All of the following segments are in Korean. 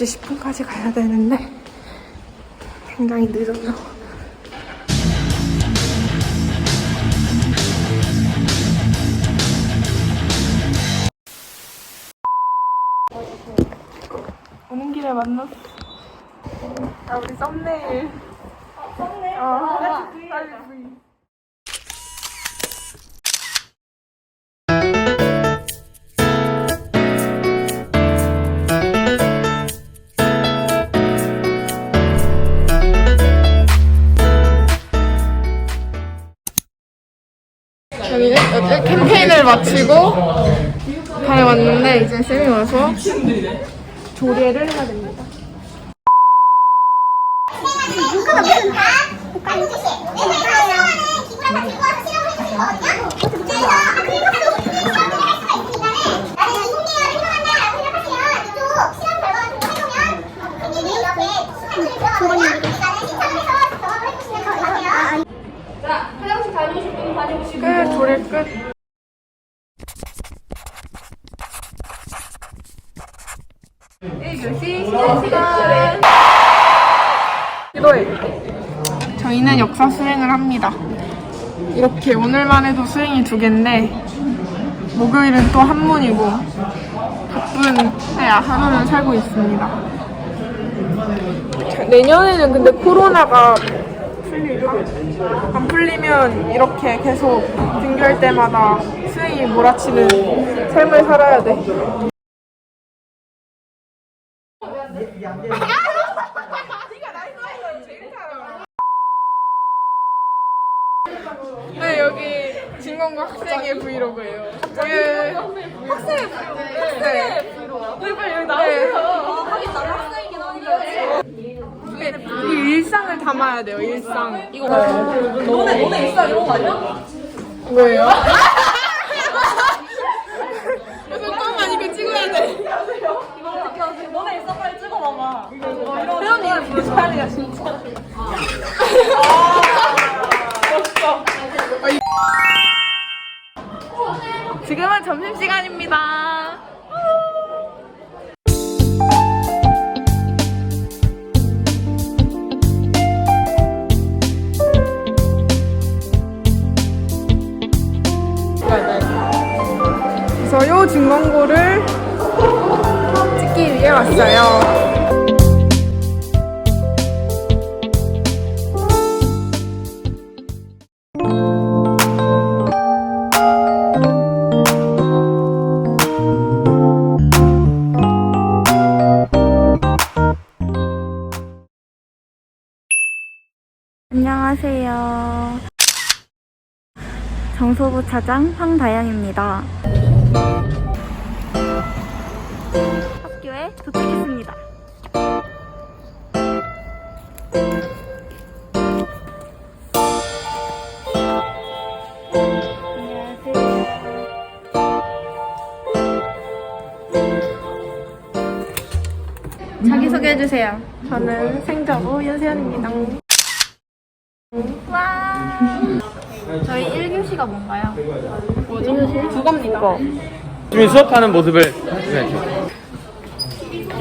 8시 10분까지 가야 되는데 굉장히 늦어서 오는 길에 만났어 아 우리 썸네일? 저희는 어제 캠페인을 마치고 방에 왔는데 이제 쌤이 와서 조례를 해야 됩니다. 문구가 무슨 국가는 뜻이 내가 기구랑 가지고 와서 실험을 해주시거든요. 그래서 그리고 하도 실험을 할 수가 있으니까는 나는 이공계열을 희망한다라고 생각하시면 이쪽 실험 결과 같은 거 해보면 선생님이 이렇게 시간들이 들어가거든요. 나는 신청을 해서 경험을 해보시면 더 나아요. 끝, 조례 끝. 기도해. 저희는 역사 수행을 합니다. 이렇게 오늘만 해도 수행이 두 개인데 목요일은 또 한문이고 바쁜 네, 하루를 살고 있습니다. 자, 내년에는 근데 코로나가 풀릴까? 안 풀리면 이렇게 계속 등교할 때마다 수행이 몰아치는 삶을 살아야 돼. 네 여기 진공과 학생의 브이로그예요. 여기 학생의 브이로그. 네. 빨리 여기 나오세요. 하긴 나도 학생이긴 한데. 이 일상을 담아야 돼요. 일상. 이거 너네 너네 일상 이런 거 아니야? 뭐예요? 안녕하세요. 정소부 차장 황다영입니다. 학교에 도착했습니다. 자기소개해주세요. 저는 생자부 윤세연입니다. 저희 1교시가 뭔가요? 국어입니다. 지금 수업하는 모습을 네.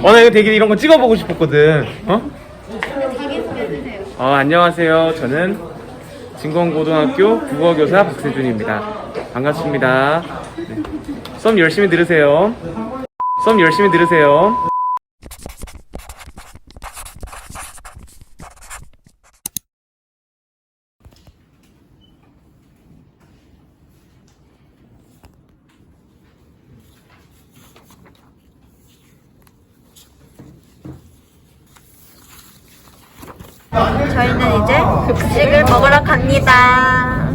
어, 나 이거 되게 이런 거 찍어보고 싶었거든. 어? 어, 안녕하세요. 저는 진공고등학교 국어교사 박세준입니다. 반갑습니다. 네. 수업 열심히 들으세요. 수업 열심히 들으세요. 저희는 이제 급식을 먹으러 갑니다.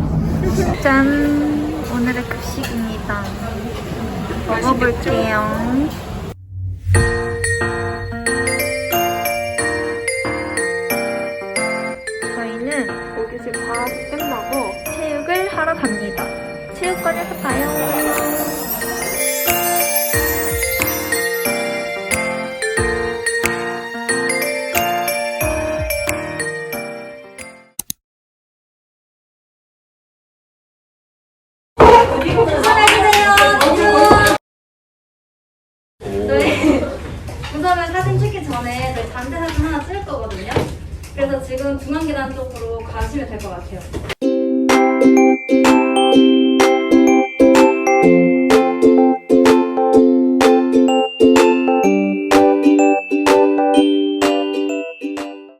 짠! 오늘의 급식입니다. 먹어볼게요. 저희는 여기서 다 끝나고 체육을 하러 갑니다. 체육관에서 봐요. 지금 중앙 계단 쪽으로 가시면 될 것 같아요.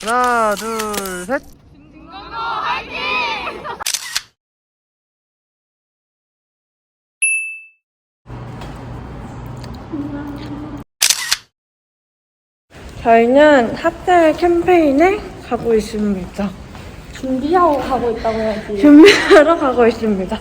하나, 둘, 셋. 저희는 학생 캠페인에 가고 있습니다. 준비하고 가고 있다고 해야지. 준비하러 가고 있습니다.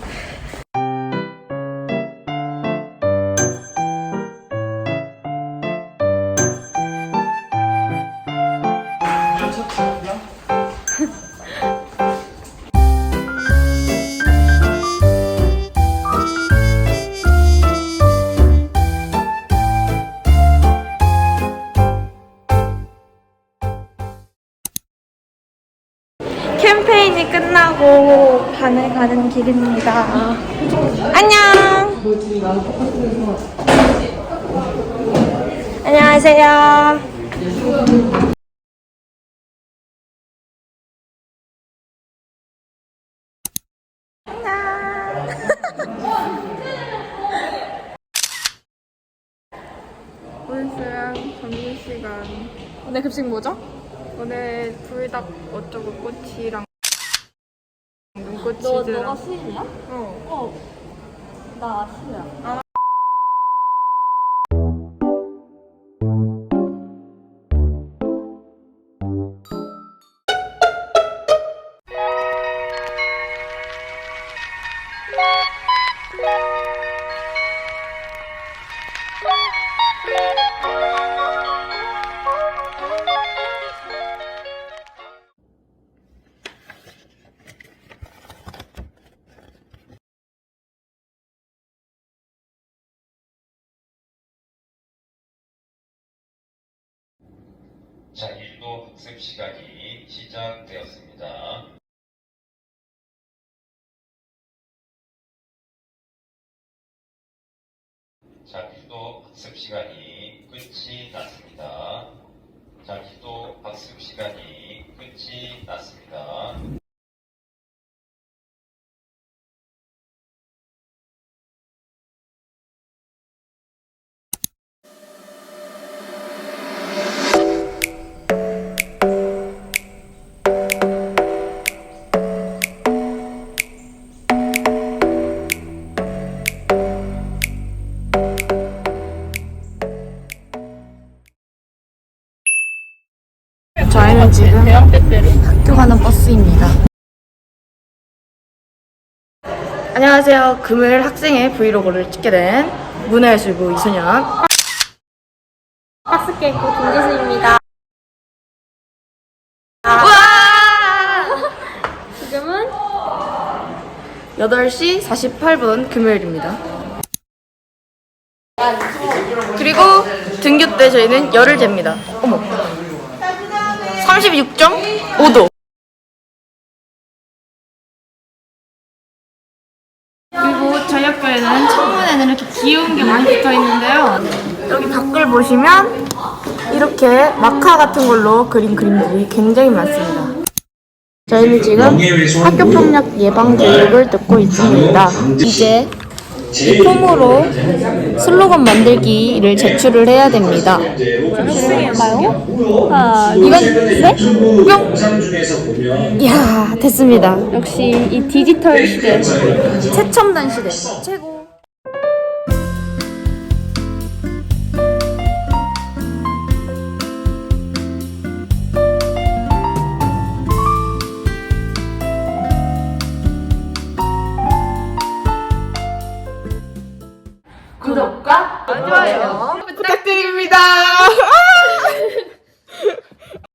길입니다. 안녕! 안녕하세요. 점심시간. 오늘 급식 뭐죠? 오늘 불닭 어쩌고 꼬치랑 눈꽃 너, 치즈랑. 너가 수인이야? 어. 어. 나 수야. 자, 1도 학습 시간이 시작되었습니다. 자, 1도 학습 시간이 끝이 났습니다. 자, 1도 학습 시간이 끝이 났습니다. 저희는 지금 학교 가는 버스입니다. 안녕하세요. 금요일 학생의 브이로그를 찍게 된 문화예술부 이소년. 박스 깨고 김지수입니다. 지금은 8시 48분 금요일입니다. 그리고 등교 때 저희는 열을 잽니다. 어머. 36.5도. 그리고 저희 학교에는 창문에는 이렇게 귀여운 게 많이 붙어 있는데요. 여기 밖을 보시면 이렇게 마카 같은 걸로 그린 그림들이 굉장히 많습니다. 저희는 지금 학교 폭력 예방 교육을 듣고 있습니다. 이제 이 폼으로 슬로건 만들기를 제출을 해야 됩니다. 할까요? 하나, 이건 네? 뿅! 이야 됐습니다. 역시 이 디지털 시대. 최첨단 시대 최고.